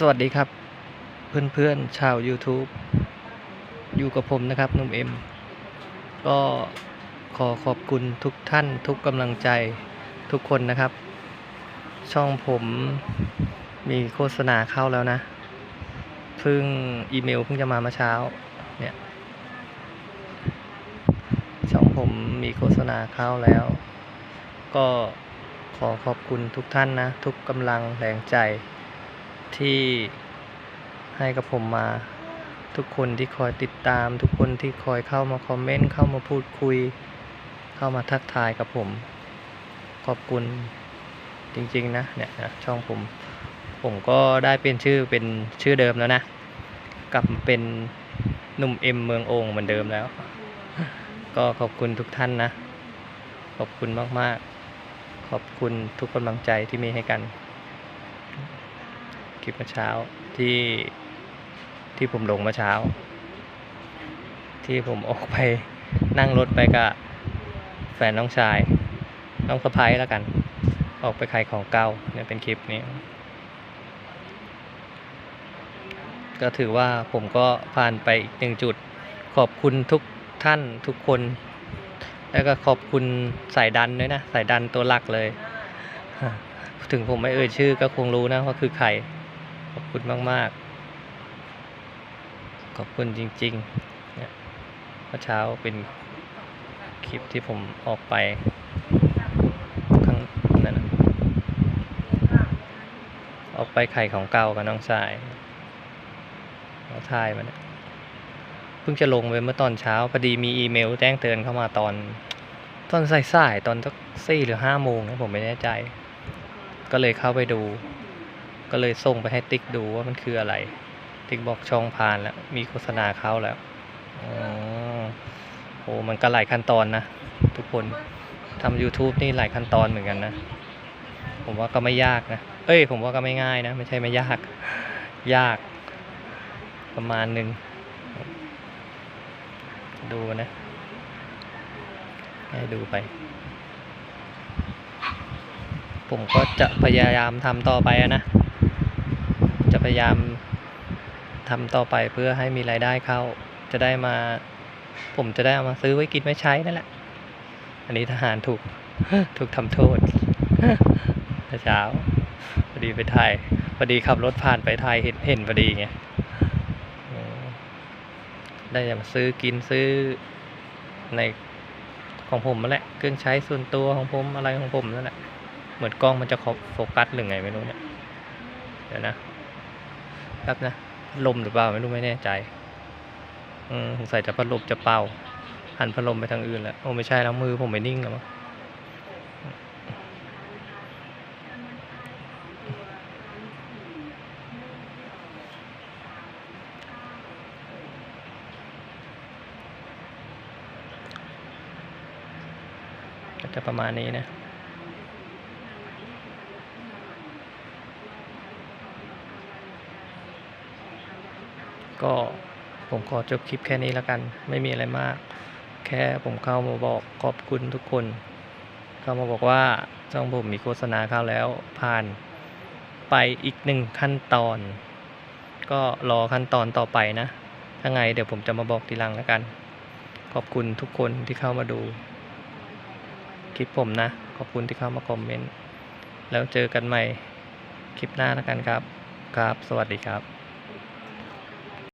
สวัสดีครับเพื่อนๆชาว YouTube อยู่กับผมนะครับนุ่มเอ็ม ก็ขอขอบคุณทุกท่านทุกกำลังใจทุกคนนะครับ ช่องผมมีโฆษณาเข้าแล้วนะ เพิ่งอีเมลเพิ่งจะมาเมื่อเช้าเนี่ยช่องผมมีโฆษณาเข้าแล้ว ก็ขอขอบคุณทุกท่านนะ ทุกกำลังแรงใจ ที่ให้กับผมมา ทุกคนที่คอยติดตาม ทุกคนที่คอยเข้ามาคอมเมนต์เข้ามาพูดคุย เข้ามาทักทายกับผม ขอบคุณจริงๆนะเนี่ยนะช่องผม ผมก็ได้เป็นชื่อเป็นชื่อเดิมแล้วนะ กลับมาเป็นหนุ่มเอ็มเมืองโองเหมือนเดิมแล้ว ก็ขอบคุณทุกท่านนะ ขอบคุณมากๆ ขอบคุณทุกกำลังใจที่มีให้กัน ลิปเมื่อเช้าที่ที่ผมลงเมื่อเช้า ที่ผมออกไปนั่งรถไปกับแฟนน้องชาย น้องสะพ้ายแล้วกัน ออกไปขายของเก่าเนี่ยเป็นคลิปนี้ ก็ถือว่าผมก็ผ่านไปอีกหนึ่งจุด ขอบคุณทุกท่านทุกคน แล้วก็ขอบคุณสายดันด้วยนะ สายดันตัวหลักเลย ถึงผมไม่เอ่ยชื่อก็คงรู้นะว่าคือใคร อบคุณมาก ๆ ขอบคุณจริงๆเนี่ยเมื่อเช้าเป็นคลิปที่ผมออกไปข้างนั่นออกไปไข่ของเก่ากับน้องชายเราถ่ายมันยเพิ่งจะลงไปเมื่อตอนเช้าพอดีมีอีเมลแจ้งเตือนเข้ามาตอน ตอนสายๆตอนสักสี่หรือห้าโมงนะผมไม่แน่ใจ ก็เลยเข้าไปดู ก็เลยส่งไปให้ติ๊กดูว่ามันคืออะไร ติ๊กบอกช่องผ่านแล้ว มีโฆษณาเข้าแล้วอ๋อโอ้มันก็หลายขั้นตอนนะ ทุกคนทำ YouTube นี่หลายขั้นตอนเหมือนกันนะ ผมว่าก็ไม่ยากนะ เอ้ย ผมว่าก็ไม่ง่ายนะ ไม่ใช่ไม่ยาก ยาก ประมาณหนึ่ง ดูนะ ให้ดูไป ผมก็จะพยายามทำต่อไปนะ พยายามทำต่อไปเพื่อให้มีรายได้เข้า จะได้มา ผมจะได้เอามาซื้อไว้กินไว้ใช้นั่นแหละ อันนี้ทหารถูกถูกทำโทษเช้าพอดีไปถ่ายพอดีขับรถผ่านไปถ่ายเห็นเห็นพอดีไงได้จะมาซื้อกินซื้อในของผมนั่นแหละ เครื่องใช้ส่วนตัวของผมอะไรของผมนั่นแหละ เหมือนกล้องมันจะโฟกัสหรือไงไม่รู้เนี่ย เดี๋ยวนะ แป๊บนะพัดลมหรือเปล่าไม่รู้ไม่แน่ใจ อืมสงสัยจะพัดลมจะเป่า หันพัดลมไปทางอื่นแล้วโอ้ไม่ใช่แล้วมือผมไม่นิ่งแล้วมั้งก็จะประมาณนี้นะ ก็ผมขอจบคลิปแค่นี้แล้วกัน ไม่มีอะไรมาก แค่ผมเข้ามาบอกขอบคุณทุกคน เข้ามาบอกว่าช่องผมมีโฆษณาเข้าแล้วผ่านไปอีกหนึ่งขั้นตอน ก็รอขั้นตอนต่อไปนะ ถ้าไงเดี๋ยวผมจะมาบอกทีหลังแล้วกัน ขอบคุณทุกคนที่เข้ามาดู คลิปผมนะ ขอบคุณที่เข้ามาคอมเมนต์ แล้วเจอกันใหม่คลิปหน้าแล้วกันครับ ครับ สวัสดีครับ